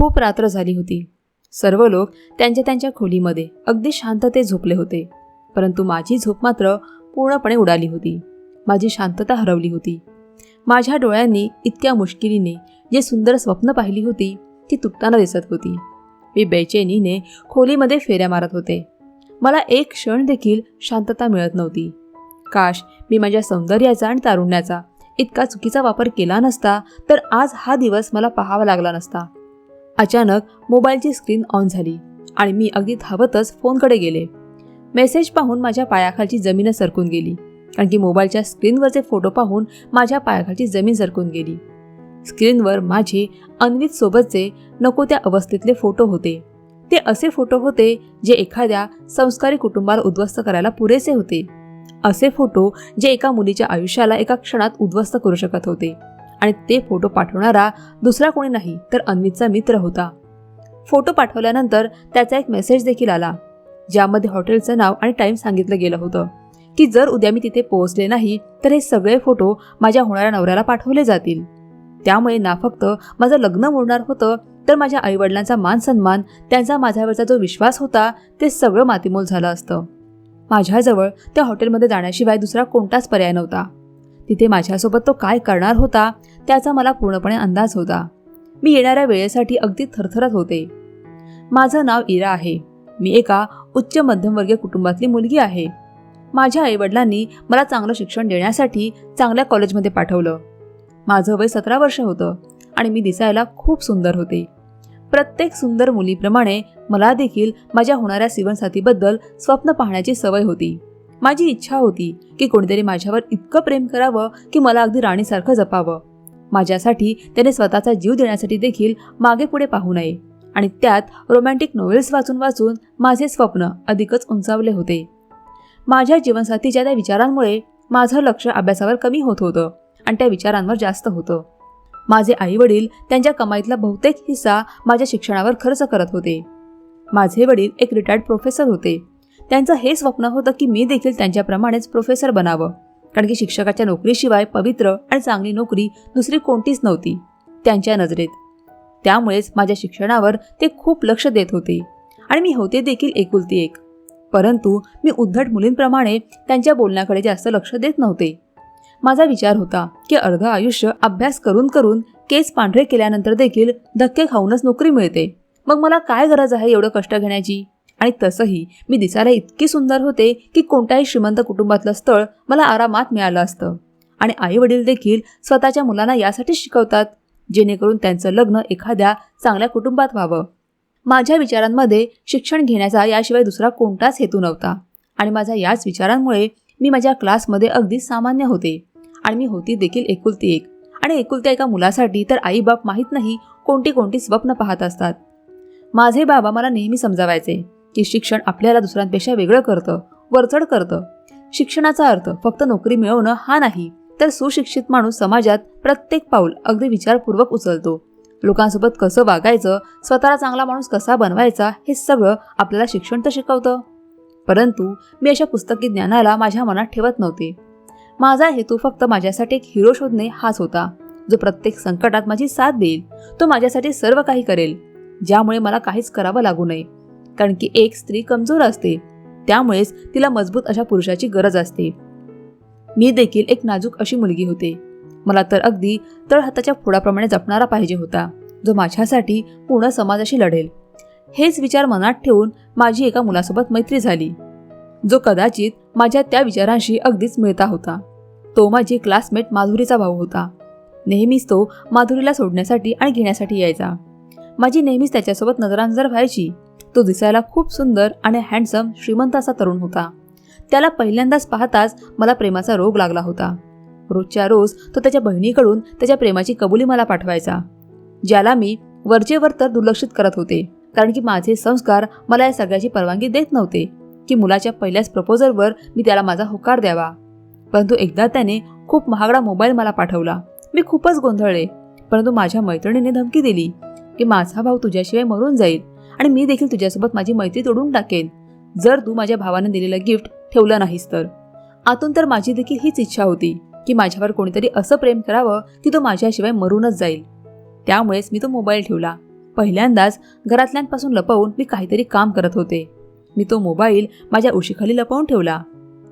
खूप रात्र झाली होती. सर्व लोक त्यांच्या त्यांच्या खोलीमध्ये अगदी शांततेत झोपले होते. परंतु माझी झोप मात्र पूर्णपणे उडाली होती. माझी शांतता हरवली होती. माझ्या डोळ्यांनी इतक्या मुश्किलीने जे सुंदर स्वप्न पाहिली होती ती तुटताना दिसत होती. मी बेचैनीने खोलीमध्ये फेऱ्या मारत होते. मला एक क्षण देखील शांतता मिळत नव्हती. काश मी माझ्या सौंदर्याचा आणि तारुण्याचा इतका चुकीचा वापर केला नसता तर आज हा दिवस मला पाहावा लागला नसता. अचानक मोबाईलची स्क्रीन ऑन झाली आणि मी अगदी धावतच फोनकडे गेले. मेसेज पाहून माझ्या पायाखालची जमीन सरकून गेली कारण की मोबाईलच्या स्क्रीनवरचे फोटो पाहून माझ्या पायाखालची जमीन सरकून गेली. स्क्रीनवर माझे अन्वित सोबतचे नको त्या अवस्थेतले फोटो होते. ते असे फोटो होते जे एखाद्या संस्कारी कुटुंबाला उद्ध्वस्त करायला पुरेसे होते. असे फोटो जे एका मुलीच्या आयुष्याला एका क्षणात उद्ध्वस्त करू शकत होते. आणि ते फोटो पाठवणारा दुसरा कोणी नाही तर अन्वितचा मित्र होता. फोटो पाठवल्यानंतर त्याचा एक मेसेज देखील आला ज्यामध्ये हॉटेलचं नाव आणि टाईम सांगितलं गेलं होतं की जर उद्या मी तिथे पोहोचले नाही तर हे सगळे फोटो माझ्या होणाऱ्या नवऱ्याला पाठवले जातील. त्यामुळे ना फक्त माझं लग्न मोडणार होतं तर माझ्या आईवडिलांचा मान सन्मान त्यांचा माझ्यावरचा जो विश्वास होता ते सगळं मातीमोल झालं असतं. माझ्याजवळ त्या हॉटेलमध्ये जाण्याशिवाय दुसरा कोणताच पर्याय नव्हता. तिथे माझ्यासोबत तो काय करणार होता त्याचा मला पूर्णपणे अंदाज होता. मी येणाऱ्या वेळेसाठी अगदी थरथरत होते. माझं नाव इरा आहे. मी एका उच्च मध्यमवर्गीय कुटुंबातली मुलगी आहे. माझ्या आईवडिलांनी मला चांगलं शिक्षण देण्यासाठी चांगल्या कॉलेजमध्ये पाठवलं. माझं वय सतरा वर्ष होतं आणि मी दिसायला खूप सुंदर होते. प्रत्येक सुंदर मुलीप्रमाणे मला देखील माझ्या होणाऱ्या जीवनसाथीबद्दल स्वप्न पाहण्याची सवय होती. माझी इच्छा होती की कोणीतरी माझ्यावर इतकं प्रेम करावं की मला अगदी राणीसारखं जपावं. माझ्यासाठी त्याने स्वतःचा जीव देण्यासाठी देखील मागे पुढे पाहू नये. आणि त्यात रोमॅन्टिक नोवेल्स वाचून वाचून माझे स्वप्न अधिकच उंचावले होते. माझ्या जीवनसाथीच्या त्या विचारांमुळे माझं लक्ष अभ्यासावर कमी होत होतं आणि त्या विचारांवर जास्त होतं. माझे आई वडील त्यांच्या कमाईतला बहुतेक हिस्सा माझ्या शिक्षणावर खर्च करत होते. माझे वडील एक रिटायर्ड प्रोफेसर होते. त्यांचं हे स्वप्न होतं की मी देखील त्यांच्याप्रमाणेच प्रोफेसर बनावं. कारण की शिक्षकाच्या नोकरीशिवाय पवित्र आणि चांगली नोकरी दुसरी कोणतीच नव्हती त्यांच्या नजरेत. त्यामुळेच माझ्या शिक्षणावर ते खूप लक्ष देत होते आणि मी होते देखील एकुलती एक. परंतु मी उद्धट मुलींप्रमाणे त्यांच्या बोलण्याकडे जास्त लक्ष देत नव्हते. माझा विचार होता की अर्ध आयुष्य अभ्यास करून करून केस पांढरे केल्यानंतर देखील धक्के खाऊनच नोकरी मिळते. मग मला काय गरज आहे एवढं कष्ट घेण्याची? आणि तसंही मी दिसायला इतकी सुंदर होते की कोणत्याही श्रीमंत कुटुंबातलं स्थळ मला आरामात मिळालं असतं. आणि आई वडील देखील स्वतःच्या मुलांना यासाठी शिकवतात जेणेकरून त्यांचं लग्न एखाद्या चांगल्या कुटुंबात व्हावं. माझ्या विचारांमध्ये शिक्षण घेण्याचा याशिवाय दुसरा कोणताच हेतू नव्हता. आणि माझ्या याच विचारांमुळे मी माझ्या क्लासमध्ये अगदी सामान्य होते. आणि मी होती देखील एकुलती एक. आणि एकुलत्या एका मुलासाठी तर आई बाप माहीत नाही कोणती कोणती स्वप्न पाहत असतात. माझे बाबा मला नेहमी समजावायचे. की शिक्षण आपल्याला दुसऱ्यांपेक्षा वेगळं करतं वरचढ करतं. शिक्षणाचा अर्थ फक्त नोकरी मिळवणं हा नाही तर सुशिक्षित माणूस समाजात प्रत्येक पाऊल अगदी विचारपूर्वक उचलतो. लोकांसोबत कसं वागायचं स्वतःला चांगला माणूस कसा बनवायचा हे सगळं आपल्याला शिक्षण तर शिकवतं. परंतु मी अशा पुस्तकी ज्ञानाला माझ्या मनात ठेवत नव्हते. माझा हेतू फक्त माझ्यासाठी एक हिरो शोधणे हाच होता जो प्रत्येक संकटात माझी साथ देईल तो माझ्यासाठी सर्व काही करेल ज्यामुळे मला काहीच करावं लागू नये. कारण की एक स्त्री कमजोर असते त्यामुळेच तिला मजबूत अशा पुरुषाची गरज असते. मी देखील एक नाजूक अशी मुलगी होते. मला तर अगदी तळहाताच्या फोडाप्रमाणे जपणारा पाहिजे होता जो माझ्यासाठी पूर्ण समाजाशी लढेल. हेच विचार मनात ठेवून माझी एका मुलासोबत मैत्री झाली जो कदाचित माझ्या त्या विचारांशी अगदीच मिळता होता. तो माझी क्लासमेट माधुरीचा भाऊ होता. नेहमीच तो माधुरीला सोडण्यासाठी आणि घेण्यासाठी यायचा. माझी नेहमीच त्याच्यासोबत नजरानजर व्हायची. तो दिसायला खूप सुंदर आणि हँडसम श्रीमंत असा तरुण होता. त्याला पहिल्यांदाच पाहताच मला प्रेमाचा रोग लागला होता. रोजच्या रोज तो त्याच्या बहिणीकडून त्याच्या प्रेमाची कबुली मला पाठवायचा ज्याला मी वरचेवर तर दुर्लक्षित करत होते कारण की माझे संस्कार मला या सगळ्याची परवानगी देत नव्हते की मुलाच्या पहिल्याच प्रपोजलवर मी त्याला माझा होकार द्यावा. परंतु एकदा त्याने खूप महागडा मोबाईल मला पाठवला. मी खूपच गोंधळले परंतु माझ्या मैत्रिणीने धमकी दिली की माझा भाऊ तुझ्याशिवाय मरून जाईल. आणि मी देखील तुझ्यासोबत माझी मैत्री तोडून टाकेन. जर तू माझ्या भावाने दिलेलं गिफ्ट ठेवलं नाहीस तर. आतून तर माझी देखील हीच इच्छा होती की माझ्यावर कोणीतरी असं प्रेम करावं की तो माझ्याशिवाय मरूनच जाईल. त्यामुळेच मी तो मोबाईल ठेवला. पहिल्यांदाच घरातल्यांपासून लपवून मी काहीतरी काम करत होते. मी तो मोबाईल माझ्या उशीखाली लपवून ठेवला.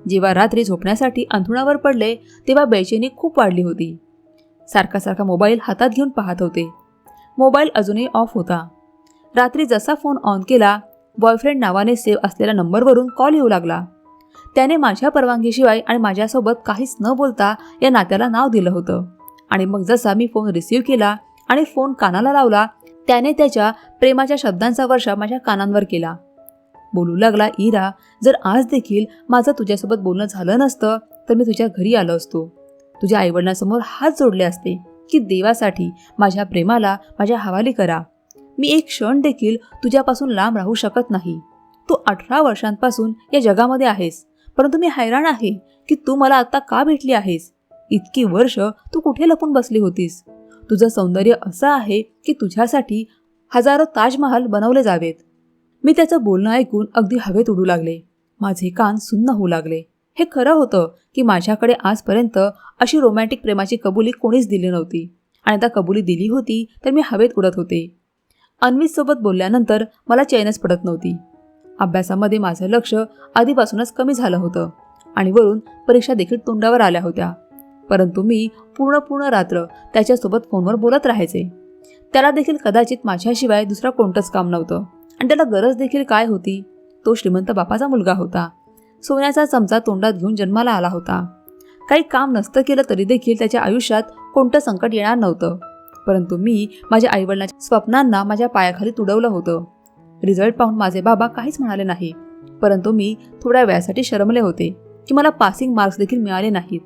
जेव्हा रात्री झोपण्यासाठी अंथरुणावर पडले तेव्हा बेचैनी खूप वाढली होती. सारखा सारखा मोबाईल हातात घेऊन पाहत होते. मोबाईल अजूनही ऑफ होता. रात्री जसा फोन ऑन केला बॉयफ्रेंड नावाने सेव्ह असलेल्या नंबरवरून कॉल येऊ लागला. त्याने माझ्या परवानगीशिवाय आणि माझ्यासोबत काहीच न बोलता या नात्याला नाव दिलं होतं. आणि मग जसा मी फोन रिसीव्ह केला आणि फोन कानाला लावला त्याने त्याच्या प्रेमाच्या शब्दांचा वर्षा माझ्या कानांवर केला. बोलू लागला इरा जर आज देखील माझं तुझ्यासोबत बोलणं झालं नसतं तर मी तुझ्या घरी आलो असतो. तुझ्या आईवडिलांसमोर हात जोडले असते की देवासाठी माझ्या प्रेमाला माझ्या हवाली करा. मी एक क्षण देखील तुझ्यापासून लांब राहू शकत नाही. तू अठरा वर्षांपासून या जगामध्ये आहेस परंतु मी हैराण आहे की तू मला आता का भेटली आहेस? इतकी वर्ष तू कुठे लपून बसली होतीस? तुझं सौंदर्य असं आहे की तुझ्यासाठी हजारो ताजमहाल बनवले जावेत. मी त्याचं बोलणं ऐकून अगदी हवेत उडू लागले. माझे कान सुन्न होऊ लागले. हे खरं होतं की माझ्याकडे आजपर्यंत अशी रोमॅन्टिक प्रेमाची कबुली कोणीच दिली नव्हती. आणि आता कबुली दिली होती तर मी हवेत उडत होते. अन्वीसोबत बोलल्यानंतर मला चैनच पडत नव्हती. अभ्यासामध्ये माझं लक्ष आधीपासूनच कमी झालं होतं आणि वरून परीक्षा देखील तोंडावर आल्या होत्या. परंतु मी पूर्ण पूर्ण रात्र त्याच्यासोबत फोनवर बोलत राहायचे. त्याला देखील कदाचित माझ्याशिवाय दुसरं कोणतंच काम नव्हतं. आणि त्याला गरज देखील काय होती? तो श्रीमंत बापाचा मुलगा होता. सोन्याचा चमचा तोंडात घेऊन जन्माला आला होता. काही काम नसतं केलं तरी देखील त्याच्या आयुष्यात कोणतं संकट येणार नव्हतं. परंतु मी माझ्या आईवडिलांच्या स्वप्नांना माझ्या पायाखाली तुडवलं होतं. रिझल्ट पाहून माझे बाबा काहीच म्हणाले नाही. परंतु मी थोड्या वेळासाठी शरमले होते की मला पासिंग मार्क्स देखील मिळाले नाहीत.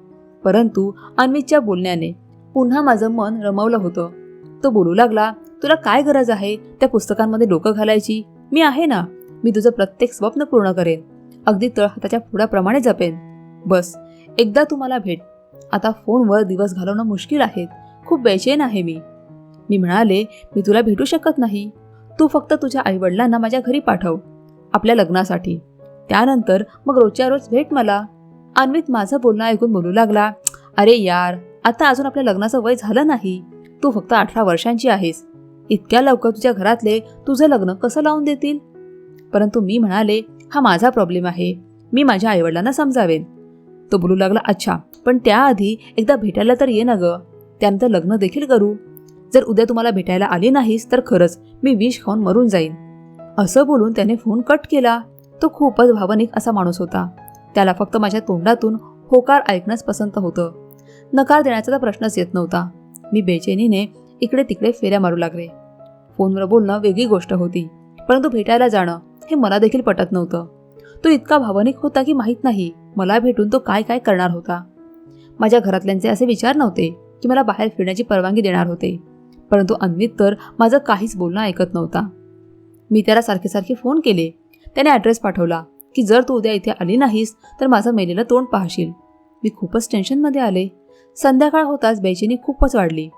परंतु अन्वितच्या बोलण्याने पुन्हा माझं मन रमवलं होतं. तो बोलू लागला तुला काय गरज आहे त्या पुस्तकांमध्ये डोकं घालायची? मी आहे ना. मी तुझं प्रत्येक स्वप्न पूर्ण करेन. अगदी तळहाताच्या फुडाप्रमाणे जपेन. बस एकदा तू मला भेट. आता फोनवर दिवस घालवणं मुश्किल आहे. खूप बेचैन आहे मी. मी म्हणाले मी तुला भेटू शकत नाही. तू फक्त तुझ्या आईवडिलांना माझ्या घरी पाठव आपल्या लग्नासाठी. त्यानंतर मग रोजच्या रोज भेट मला. अन्वित माझं बोलणं ऐकून बोलू लागला अरे यार आता अजून आपल्या लग्नाचं वय झालं नाही. तू फक्त अठरा वर्षांची आहेस. इतक्या लवकर तुझ्या घरातले तुझं लग्न कसं लावून देतील? परंतु मी म्हणाले हा माझा प्रॉब्लेम आहे. मी माझ्या आईवडिलांना समजावेन. तो बोलू लागला अच्छा पण त्याआधी एकदा भेटायला तर ये ना ग. त्यानंतर लग्न देखील करू. जर उद्या तुम्हाला भेटायला आली नाहीस तर खरंच मी विष खाऊन मरून जाईन. असं बोलून त्याने फोन कट केला. तो खूपच भावनिक असा माणूस होता. त्याला फक्त माझ्या तोंडातून होकार ऐकणंच पसंत होतं. नकार देण्याचा तर प्रश्नच येत नव्हता. मी बेचैनीने इकडे तिकडे फेऱ्या मारू लागले. फोनवर बोलणं वेगळी गोष्ट होती परंतु भेटायला जाणं हे मला देखील पटत नव्हतं. तो इतका भावनिक होता की माहीत नाही मला भेटून तो काय काय करणार होता. माझ्या घरातल्यांचे असे विचार नव्हते की मला बाहेर फिरण्याची परवानगी देणार होते. परंतु अन्वित तर माझं काहीच बोलणं ऐकत नव्हता. मी त्याला सारखे सारखे फोन केले. त्याने ॲड्रेस पाठवला की जर तू उद्या इथे आली नाहीस तर माझं मेलेलं तोंड पाहशील. मी खूपच टेन्शनमध्ये आले. संध्याकाळ होताच बेचेनी खूपच वाढली.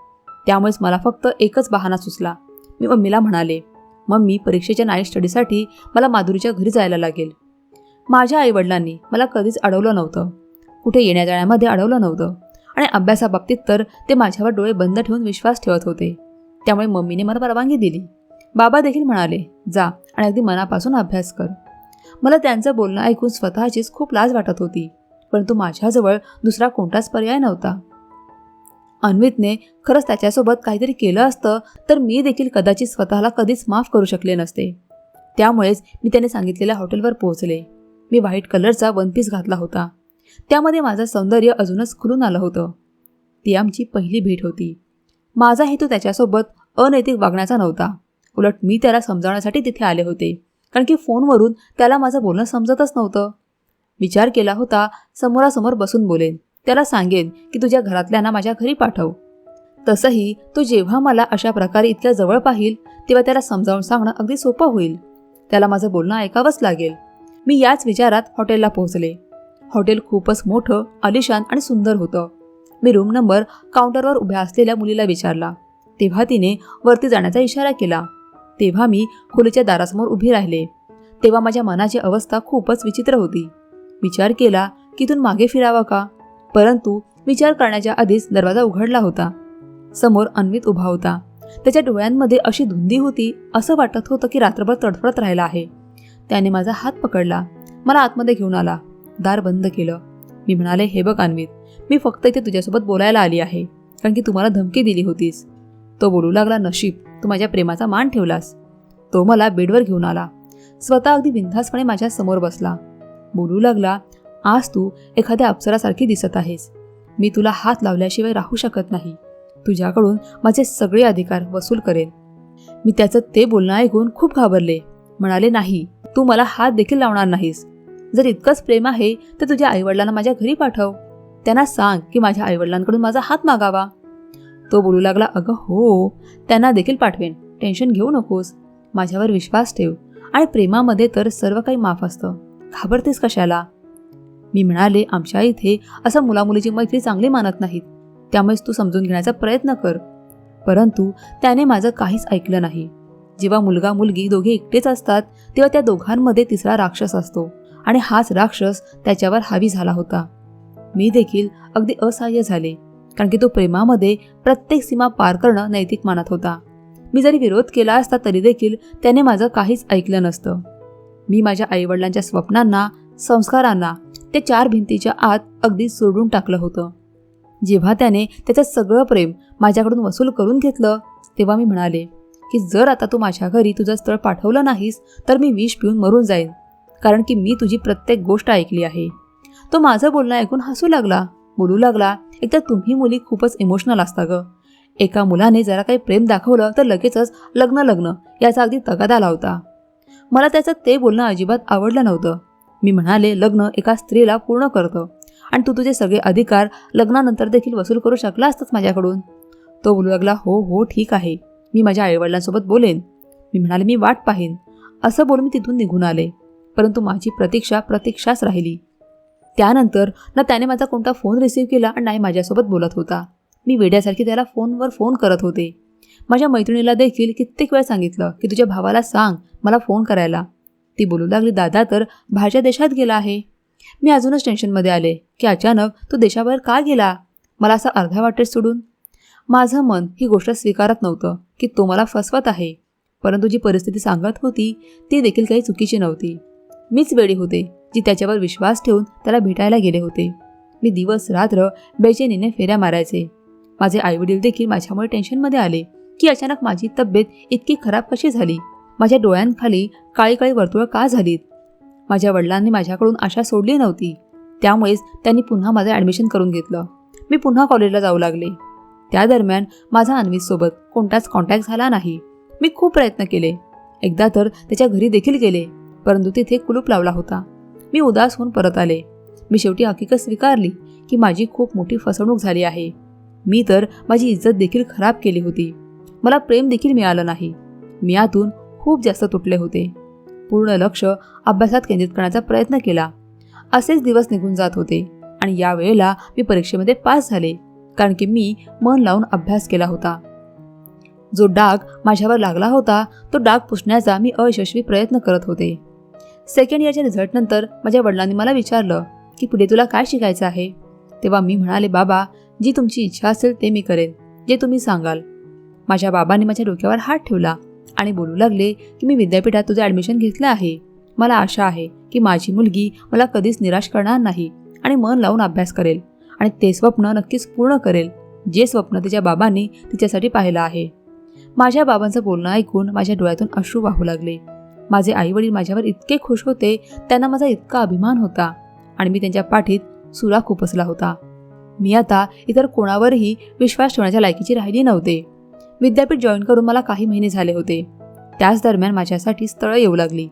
त्यामुळेच मला फक्त एकच बहाणा सुचला. मी मम्मीला म्हणाले मम्मी परीक्षेच्या नाईट स्टडीसाठी मला माधुरीच्या घरी जायला लागेल. माझ्या आईवडिलांनी मला कधीच अडवलं नव्हतं. कुठे येण्या जाण्यामध्ये अडवलं नव्हतं. आणि अभ्यासाबाबतीत तर ते माझ्यावर डोळे बंद ठेवून विश्वास ठेवत होते. त्यामुळे मम्मीने मला परवानगी दिली. बाबा देखील म्हणाले जा आणि अगदी मनापासून अभ्यास कर. मला त्यांचं बोलणं ऐकून स्वतःचीच खूप लाज वाटत होती परंतु माझ्याजवळ दुसरा कोणताच पर्याय नव्हता. अन्वितने खरंच त्याच्यासोबत काहीतरी केलं असतं तर मी देखील कदाचित स्वतःला कधीच माफ करू शकले नसते. त्यामुळेच मी त्याने सांगितलेल्या हॉटेलवर पोहोचले. मी व्हाईट कलरचा वन पीस घातला होता. त्यामध्ये माझं सौंदर्य अजूनच खुलून आलं होतं. ती आमची पहिली भेट होती. माझा हेतू त्याच्यासोबत अनैतिक वागण्याचा नव्हता. उलट मी त्याला समजावण्यासाठी तिथे आले होते. कारण की फोनवरून त्याला माझं बोलणं समजतच नव्हतं. विचार केला होता समोरासमोर बसून बोलेन. त्याला सांगेन की तुझ्या घरातल्यांना माझ्या घरी पाठव. तसंही तो जेव्हा मला अशा प्रकारे इतक्या जवळ पाहिल तेव्हा त्याला समजावून सांगणं अगदी सोपं होईल. त्याला माझं बोलणं ऐकावंच लागेल. मी याच विचारात हॉटेलला पोहोचले. हॉटेल खूपच मोठं आलिशान आणि सुंदर होतं. मी रूम नंबर काउंटरवर उभ्या असलेल्या मुलीला विचारला. तेव्हा तिने वरती जाण्याचा इशारा केला. तेव्हा मी खोलीच्या दारासमोर उभी राहिले. तेव्हा माझ्या मनाची अवस्था खूपच विचित्र होती. विचार केला की इथून मागे फिरावा का? परंतु विचार करण्याच्या आधीच दरवाजा उघडला होता. समोर अन्वित उभा होता. त्याच्या डोळ्यांमध्ये अशी धुंदी होती असं वाटत होतं की रात्रभर तडफडत राहिला आहे. त्याने माझा हात पकडला. मला आतमध्ये घेऊन आला. दार बंद केलं. मी म्हणाले हे बघ अन्वित मी फक्त इथे तुझ्यासोबत बोलायला आली आहे कारण की तुम्हाला धमकी दिली होतीस. तो बोलू लागला नशीब तू माझ्या प्रेमाचा मान ठेवलास. तो मला बेडवर घेऊन आला. स्वतः अगदी बिंधासपणे माझ्यासमोर बसला. बोलू लागला आज तू एखाद्या अप्सरासारखी दिसत आहेस. मी तुला हात लावल्याशिवाय राहू शकत नाही. तुझ्याकडून माझे सगळे अधिकार वसूल करेन. मी त्याचं ते बोलणं ऐकून खूप घाबरले. म्हणाले नाही तू मला हात देखील लावणार नाहीस. जर इतकंच प्रेम आहे तर तुझ्या आईवडिलांना माझ्या घरी पाठव. त्यांना सांग की माझ्या आईवडिलांकडून माझा हात मागावा. तो बोलू लागला अगं हो त्यांना देखील पाठवेन. टेन्शन घेऊ नकोस. माझ्यावर विश्वास ठेव आणि प्रेमामध्ये तर सर्व काही माफ असतं. घाबरतेस कशाला? मी म्हणाले आमच्या इथे असं मुलामुलीची मैत्री चांगली मानत नाहीत. त्यामुळेच तू समजून घेण्याचा प्रयत्न कर. परंतु त्याने माझं काहीच ऐकलं नाही. जेव्हा मुलगा मुलगी दोघे एकटेच असतात तेव्हा त्या दोघांमध्ये तिसरा राक्षस असतो आणि हाच राक्षस त्याच्यावर हावी झाला होता. मी देखील अगदी असहाय्य झाले कारण की तो प्रेमामध्ये प्रत्येक सीमा पार करणं नैतिक मानत होता. मी जरी विरोध केला असता तरी देखील त्याने माझं काहीच ऐकलं नसतं. मी माझ्या आईवडिलांच्या स्वप्नांना संस्कारांना ते चार भिंतीच्या आत अगदी सोडून टाकलं होतं. जेव्हा त्याने त्याचं सगळं प्रेम माझ्याकडून वसूल करून घेतलं तेव्हा मी म्हणाले की जर आता तू माझ्या घरी तुझं स्थळ पाठवलं नाहीस तर मी विष पिऊन मरून जाईन कारण की मी तुझी प्रत्येक गोष्ट ऐकली आहे. तो माझं बोलणं ऐकून हसू लागला. बोलू लागला. एकतर तुम्ही मुली खूपच इमोशनल असता ग. एका मुलाने जरा काही प्रेम दाखवलं तर लगेचच लग्न लग्न याचा अगदी तगादा लावता. मला त्याचं ते बोलणं अजिबात आवडलं नव्हतं. मी म्हणाले लग्न एका स्त्रीला पूर्ण करतं. आणि तू तुझे सगळे अधिकार लग्नानंतर देखील वसूल करू शकला असताच माझ्याकडून. तो बोलू लागला हो हो ठीक आहे. मी माझ्या आईवडिलांसोबत बोलेन. मी म्हणाले मी वाट पाहीन. असं बोलून मी तिथून निघून आले. परंतु माझी प्रतीक्षा प्रतीक्षाच राहिली. त्यानंतर ना त्याने माझा कोणता फोन रिसीव्ह केला आणि नाही माझ्यासोबत बोलत होता. मी वेड्यासारखी त्याला फोनवर फोन करत होते. माझ्या मैत्रिणीला देखील कित्येक वेळ सांगितलं की तुझ्या भावाला सांग मला फोन करायला. ती बोलू लागली दादा तर भाज्या देशात गेला आहे. मी अजूनच टेन्शनमध्ये आले की अचानक तो देशाबाहेर का गेला? मला असं अर्ध्या वाटेत सोडून. माझं मन ही गोष्ट स्वीकारत नव्हतं की तो मला फसवत आहे. परंतु जी परिस्थिती सांगत होती ती देखील काही चुकीची नव्हती. मीच वेळी होते जी त्याच्यावर विश्वास ठेवून त्याला भेटायला गेले होते. मी दिवस रात्र बेचैनीने फेऱ्या मारायचे. माझे आईवडील देखील माझ्यामुळे टेन्शनमध्ये आले की अचानक माझी तब्येत इतकी खराब कशी झाली? माझ्या डोळ्यांखाली काळी काळी वर्तुळं का झालीत? माझ्या वडिलांनी माझ्याकडून आशा सोडली नव्हती. त्यामुळेच त्यांनी पुन्हा माझं ॲडमिशन करून घेतलं. मी पुन्हा कॉलेजला जाऊ लागले. त्या दरम्यान माझा अन्वीसोबत कोणताच कॉन्टॅक्ट झाला नाही. मी खूप प्रयत्न केले. एकदा तर त्याच्या घरी देखील गेले. परंतु तिथे कुलूप लावला होता. मी उदास होऊन परत आले. मी शेवटी हकीकत स्वीकारली की माझी खूप मोठी फसवणूक झाली आहे. मी तर माझी इज्जत देखील खराब केली होती. मला प्रेम देखील मिळालं नाही. मी यातून खूप जास्त तुटले होते. पूर्ण लक्ष अभ्यासात केंद्रित करण्याचा प्रयत्न केला. असेच दिवस निघून जात होते आणि या वेळेला मी परीक्षेमध्ये पास झाले कारण की मी मन लावून अभ्यास केला होता. जो डाग माझ्यावर लागला होता तो डाग पुसण्याचा मी अयशस्वी प्रयत्न करत होते. सेकंड इयरच्या रिझल्टनंतर माझ्या वडिलांनी मला विचारलं की पुढे तुला काय शिकायचं आहे? तेव्हा मी म्हणाले बाबा जी तुमची इच्छा असेल ते मी करेन जे तुम्ही सांगाल. माझ्या बाबांनी माझ्या डोक्यावर हात ठेवला आणि बोलू लागले की मी विद्यापीठात तुझं ॲडमिशन घेतलं आहे. मला आशा आहे की माझी मुलगी मला कधीच निराश करणार नाही आणि मन लावून अभ्यास करेल आणि ते स्वप्न नक्कीच पूर्ण करेल जे स्वप्न तिच्या बाबांनी तिच्यासाठी पाहिलं आहे. माझ्या बाबांचं बोलणं ऐकून माझ्या डोळ्यातून अश्रू वाहू लागले. माझे आईवडील माझ्यावर इतके खुश होते त्यांना माझा इतका अभिमान होता आणि मी त्यांच्या पाठीत सुरा खुपसला होता. मी आता इतर कोणावरही विश्वास ठेवण्याच्या लायकीची राहिली नव्हते. विद्यापीठ जॉईन करून मला काही महिने झाले होते. त्याच दरम्यान माझ्यासाठी स्थळं येऊ लागली.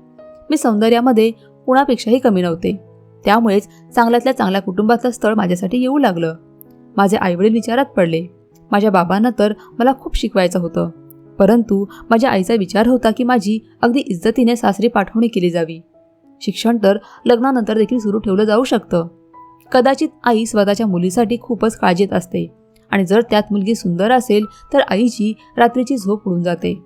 मी सौंदर्यामध्ये कुणापेक्षाही कमी नव्हते. त्यामुळेच चांगल्यातल्या चांगल्या कुटुंबातलं स्थळ माझ्यासाठी येऊ लागलं. माझे आईवडील विचारात पडले. माझ्या बाबांना तर मला खूप शिकवायचं होतं. परंतु माझ्या आईचा विचार होता की माझी अगदी इज्जतीने सासरी पाठवणी केली जावी. शिक्षण तर लग्नानंतर देखील सुरू ठेवलं जाऊ शकतं. कदाचित आई स्वतःच्या मुलीसाठी खूपच काळजीत असते आणि जर त्यात मुलगी सुंदर असेल तर आईची रात्रीची झोप उडून जाते.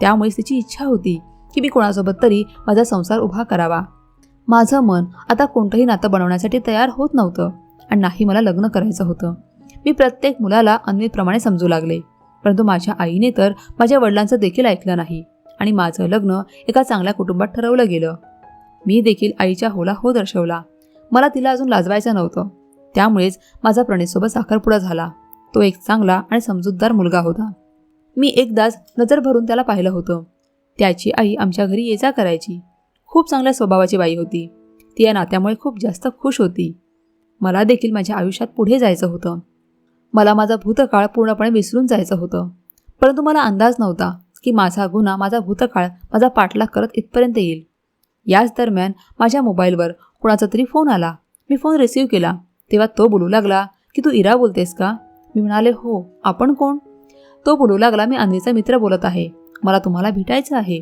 त्यामुळेच तिची इच्छा होती की मी कोणासोबत तरी माझा संसार उभा करावा. माझं मन आता कोणतंही नातं बनवण्यासाठी तयार होत नव्हतं आणि नाही मला लग्न करायचं होतं. मी प्रत्येक मुलाला अन्वितप्रमाणे समजू लागले. परंतु माझ्या आईने तर माझ्या वडिलांचं देखील ऐकलं नाही आणि माझं लग्न एका चांगल्या कुटुंबात ठरवलं गेलं. मी देखील आईच्या होला हो दर्शवला. मला तिला अजून लाजवायचं नव्हतं. त्यामुळेच माझा प्रणीतसोबत साखरपुडा झाला. तो एक चांगला आणि समजूतदार मुलगा होता. मी एकदाच नजर भरून त्याला पाहिलं होतं. त्याची आई आमच्या घरी ये जा करायची. खूप चांगल्या स्वभावाची बाई होती. ती या नात्यामुळे खूप जास्त खुश होती. मला देखील माझ्या आयुष्यात पुढे जायचं होतं. मला माझा भूतकाळ पूर्णपणे विसरून जायचं होतं. परंतु मला अंदाज नव्हता की माझा गुन्हा माझा भूतकाळ माझा पाठलाग करत इथपर्यंत येईल. याच दरम्यान माझ्या मोबाईलवर कुणाचा तरी फोन आला. मी फोन रिसीव्ह केला. तेव्हा तो बोलू लागला की तू इरा बोलतेस का? मी म्हणाले हो आपण कोण? तो बोलू लागला मी अन्वीचा मित्र बोलत आहे. मला तुम्हाला भेटायचं आहे.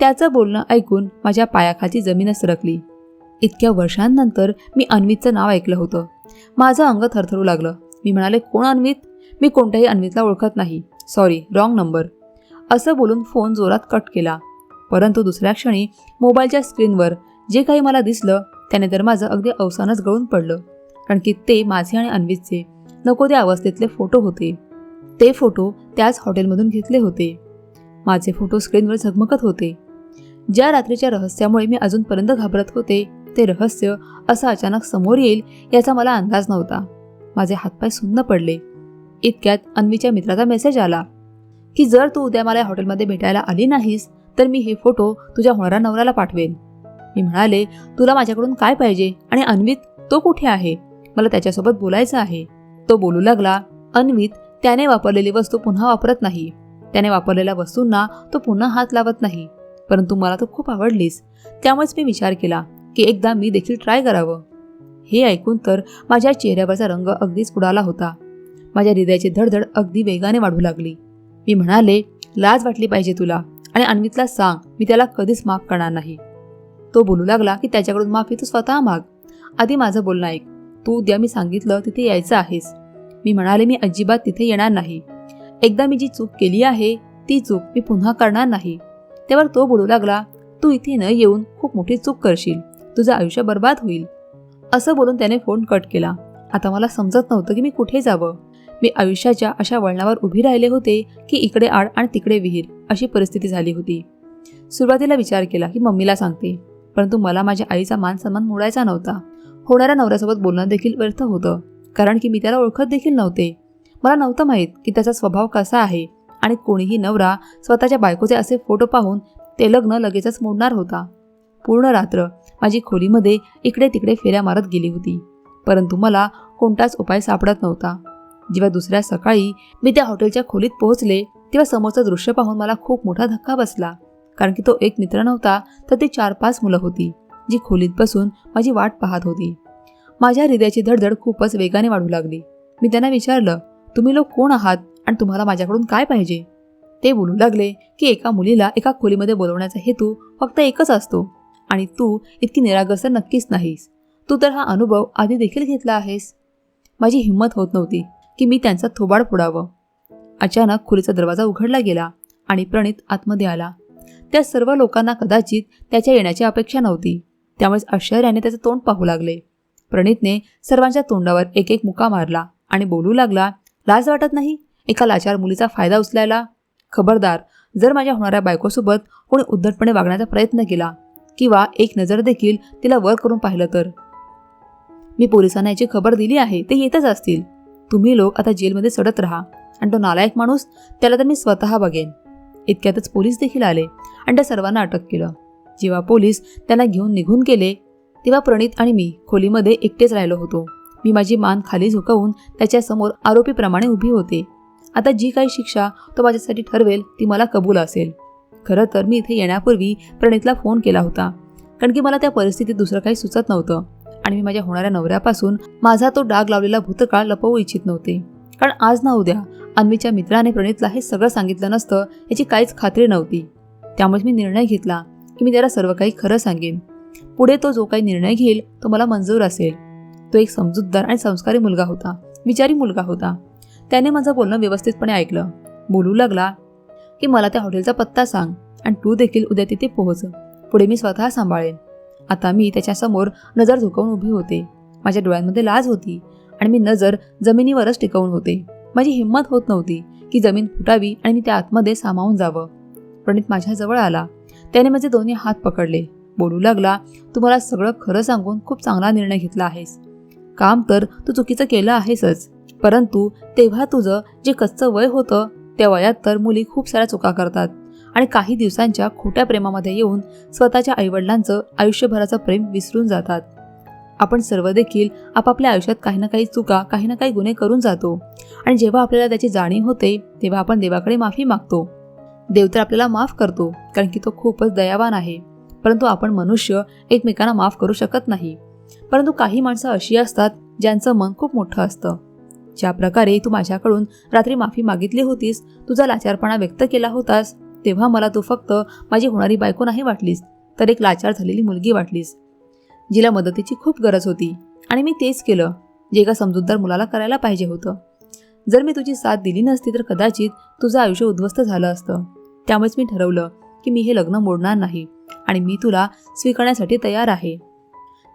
त्याचं बोलणं ऐकून माझ्या पायाखालची जमीन सरकली. इतक्या वर्षांनंतर मी अन्वीचं नाव ऐकलं होतं. माझं अंग थरथरू लागलं. मी म्हणाले कोण अन्वित? मी कोणत्याही अन्वितला ओळखत नाही. सॉरी रॉंग नंबर असं बोलून फोन जोरात कट केला. परंतु दुसऱ्या क्षणी मोबाईलच्या स्क्रीनवर जे काही मला दिसलं त्याने तर माझं अगदी अवसानच गळून पडलं. कारण की ते माझे आणि अन्वितचे नको त्या अवस्थेतले फोटो होते. ते फोटो त्याच हॉटेलमधून घेतले होते. माझे फोटो स्क्रीनवर झगमगत होते. ज्या रात्रीच्या रहस्यामुळे मी अजूनपर्यंत घाबरत होते ते रहस्य असं अचानक समोर येईल याचा मला अंदाज नव्हता. माझे हातपाय सुन्न पडले. इतक्यात अन्वीच्या मित्राचा मेसेज आला की जर तू उद्या मला या हॉटेलमध्ये भेटायला आली नाहीस तर मी हे फोटो तुझ्या होणाऱ्या नवऱ्याला पाठवेन. मी म्हणाले तुला माझ्याकडून काय पाहिजे? आणि अन्वित तो कुठे आहे? मला त्याच्यासोबत बोलायचं आहे. तो बोलू लागला अन्वित त्याने वापरलेली वस्तू पुन्हा वापरत नाही. त्याने वापरलेल्या वस्तूंना तो पुन्हा हात लावत नाही. परंतु मला तो खूप आवडलीस. त्यामुळेच मी विचार केला की एकदा मी देखील ट्राय करावं. हे ऐकून तर माझ्या चेहऱ्यावरचा रंग अगदीच उडाला होता. माझ्या हृदयाची धडधड अगदी वेगाने वाढू लागली. मी म्हणाले लाज वाटली पाहिजे तुला आणि अन्वितला सांग मी त्याला कधीच माफ करणार नाही. तो बोलू लागला की त्याच्याकडून माफी तू स्वतः माग. आधी माझं बोलणं ऐक. तू उद्या मी सांगितलं तिथे यायचं आहेस. मी म्हणाले मी अजिबात तिथे येणार नाही. एकदा मी जी चूक केली आहे ती चूक मी पुन्हा करणार नाही. त्यावर तो बोलू लागला तू इथे न येऊन खूप मोठी चूक करशील. तुझं आयुष्य बर्बाद होईल. असं बोलून त्याने फोन कट केला. आता मला समजत नव्हतं की मी कुठे जावं. मी आयुष्याच्या अशा वळणावर उभी राहिले होते की इकडे आड आणि तिकडे विहीर अशी परिस्थिती झाली होती. सुरुवातीला विचार केला की मम्मीला सांगते परंतु मला माझ्या आईचा मान सन्मान मोडायचा नव्हता. होणाऱ्या नवऱ्यासोबत बोलणं देखील व्यर्थ होतं कारण की मी त्याला ओळखत देखील नव्हते. मला नव्हतं माहीत की त्याचा स्वभाव कसा आहे आणि कोणीही नवरा स्वतःच्या बायकोचे असे फोटो पाहून ते लग्न लगेचच मोडणार होता. पूर्ण रात्र माझी खोलीमध्ये इकडे तिकडे फेऱ्या मारत गेली होती. परंतु मला कोणताच उपाय सापडत नव्हता. जेव्हा दुसऱ्या सकाळी मी त्या हॉटेलच्या खोलीत पोहोचले तेव्हा समोरचं दृश्य पाहून मला खूप मोठा धक्का बसला. कारण की तो एक मित्र नव्हता तर ती चार पाच मुलं होती जी खोलीत बसून माझी वाट पाहत होती. माझ्या हृदयाची धडधड खूपच वेगाने वाढू लागली. मी त्यांना विचारलं तुम्ही लोक कोण आहात आणि तुम्हाला माझ्याकडून काय पाहिजे? ते बोलू लागले की एका मुलीला एका खोलीमध्ये बोलवण्याचा हेतू फक्त एकच असतो. आणि तू इतकी निरागसर नक्कीच नाहीस. तू तर हा अनुभव आधी देखील घेतला आहेस. माझी हिंमत होत नव्हती की मी त्यांचा थोबाड फोडावं. अचानक खुलीचा दरवाजा उघडला गेला आणि प्रणित आतमध्ये आला. त्या सर्व लोकांना कदाचित त्याच्या येण्याची अपेक्षा नव्हती. त्यामुळेच आश्चर्याने त्याचं तोंड पाहू लागले. प्रणितने सर्वांच्या तोंडावर एक एक मुका मारला आणि बोलू लागला लाज वाटत नाही? एका लाचार मुलीचा फायदा उचलायला? खबरदार जर माझ्या होणाऱ्या बायकोसोबत कोणी उद्धटपणे वागण्याचा प्रयत्न केला किंवा एक नजर देखील तिला वर करून पाहिलं तर. मी पोलिसांना याची खबर दिली आहे ते येतच असतील. तुम्ही लोक आता जेलमध्ये सडत राहा. आणि तो नालायक माणूस त्याला तर मी स्वतः बघेन. इतक्यातच पोलीस देखील आले आणि त्या सर्वांना अटक केलं. जेव्हा पोलीस त्यांना घेऊन निघून गेले तेव्हा प्रणित आणि मी खोलीमध्ये एकटेच राहिलो होतो. मी माझी मान खाली झुकवून त्याच्यासमोर आरोपीप्रमाणे उभी होते. आता जी काही शिक्षा तो माझ्यासाठी ठरवेल ती मला कबूल असेल. खरं तर मी इथे येण्यापूर्वी प्रणितला फोन केला होता. कारण की मला त्या परिस्थितीत दुसरं काही सुचत नव्हतं. आणि मी माझ्या होणाऱ्या नवऱ्यापासून माझा तो डाग लावलेला भूतकाळ लपवू इच्छित नव्हते. कारण आज ना उद्या अन्वीच्या मित्राने प्रणितला हे सगळं सांगितलं नसतं याची काहीच खात्री नव्हती. त्यामुळे मी निर्णय घेतला की मी त्याला सर्व काही खरं सांगेन. पुढे तो जो काही निर्णय घेईल तो मला मंजूर असेल. तो एक समजूतदार आणि संस्कारी मुलगा होता विचारी मुलगा होता. त्याने माझं बोलणं व्यवस्थितपणे ऐकलं. बोलू लागला की मला त्या हॉटेलचा पत्ता सांग आणि तू देखील उद्या तिथे पोहोच. पुढे मी स्वतः सांभाळेन. आता मी त्याच्यासमोर नजर झुकवून उभी होते. माझ्या डोळ्यांमध्ये लाज होती आणि मी नजर जमिनीवरच टिकवून होते. माझी हिंमत होत नव्हती की जमीन फुटावी आणि मी त्या आतमध्ये सामावून जावं. प्रणित माझ्याजवळ आला. त्याने माझे दोन्ही हात पकडले. बोलू लागला तू मला सगळं खरं सांगून खूप चांगला निर्णय घेतला आहेस. काम तर तू चुकीचं केलं आहेसच. परंतु तेव्हा तुझं जे कच्चं वय होतं त्या वयात तर मुली खूप साऱ्या चुका करतात. आणि काही दिवसांच्या खोट्या प्रेमामध्ये येऊन स्वतःच्या आईवडिलांचं आयुष्यभराचं प्रेम विसरून जातात. आपण सर्व देखील आपापल्या आयुष्यात काही ना काही चुका काही ना काही गुन्हे करून जातो. आणि जेव्हा आपल्याला त्याची जाणीव होते तेव्हा आपण देवाकडे माफी मागतो. देव तर आपल्याला माफ करतो कारण की तो खूपच दयावान आहे. परंतु आपण मनुष्य एकमेकांना माफ करू शकत नाही. परंतु काही माणसं अशी असतात ज्यांचं मन खूप मोठं असतं. ज्या प्रकारे तू माझ्याकडून रात्री माफी मागितली होतीस तुझा लाचारपणा व्यक्त केला होतास तेव्हा मला तू फक्त माझी होणारी बायको नाही वाटलीस तर एक लाचार झालेली मुलगी वाटलीस. जिला मदतीची खूप गरज होती आणि मी तेच केलं जे एका समजूतदार मुलाला करायला पाहिजे होतं. जर मी तुझी साथ दिली नसती तर कदाचित तुझं आयुष्य उद्ध्वस्त झालं असतं. त्यामुळेच मी ठरवलं की मी हे लग्न मोडणार नाही आणि मी तुला स्वीकारण्यासाठी तयार आहे.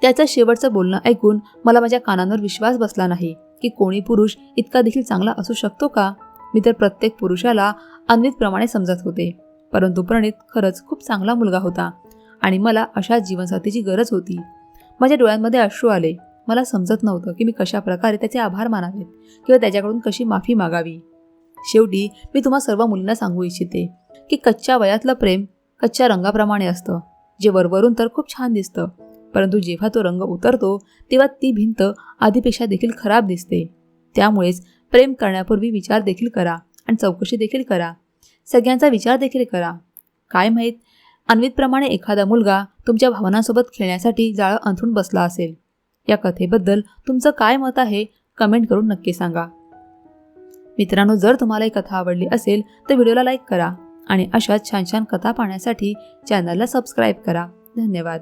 त्याचं शेवटचं बोलणं ऐकून मला माझ्या कानांवर विश्वास बसला नाही. की कोणी पुरुष इतका देखील चांगला असू शकतो का? मी तर प्रत्येक पुरुषाला अन्वितप्रमाणे समजत होते. परंतु प्रणित खरंच खूप चांगला मुलगा होता आणि मला अशा जीवनसाथीची गरज होती. माझ्या डोळ्यांमध्ये अश्रू आले. मला समजत नव्हतं की मी कशा प्रकारे त्याचे आभार मानावेत किंवा त्याच्याकडून कशी माफी मागावी. शेवटी मी तुम्हा सर्व मुलींना सांगू इच्छिते की कच्च्या वयातलं प्रेम कच्च्या रंगाप्रमाणे असतं. जे वरवरून तर खूप छान दिसतं. परंतु जेव्हा तो रंग उतरतो तेव्हा ती भिंत आधीपेक्षा देखील खराब दिसते. त्यामुळेच प्रेम करण्यापूर्वी विचार देखील करा आणि चौकशी देखील करा. सगळ्यांचा विचार देखील करा. काय माहीत अन्वितप्रमाणे एखादा मुलगा तुमच्या भावनांसोबत खेळण्यासाठी जाळं अंथरून बसला असेल. या कथेबद्दल तुमचं काय मत आहे कमेंट करून नक्की सांगा. मित्रांनो जर तुम्हाला ही कथा आवडली असेल तर व्हिडिओला लाईक करा आणि अशाच छान छान कथा पाहण्यासाठी चॅनलला सबस्क्राईब करा. धन्यवाद.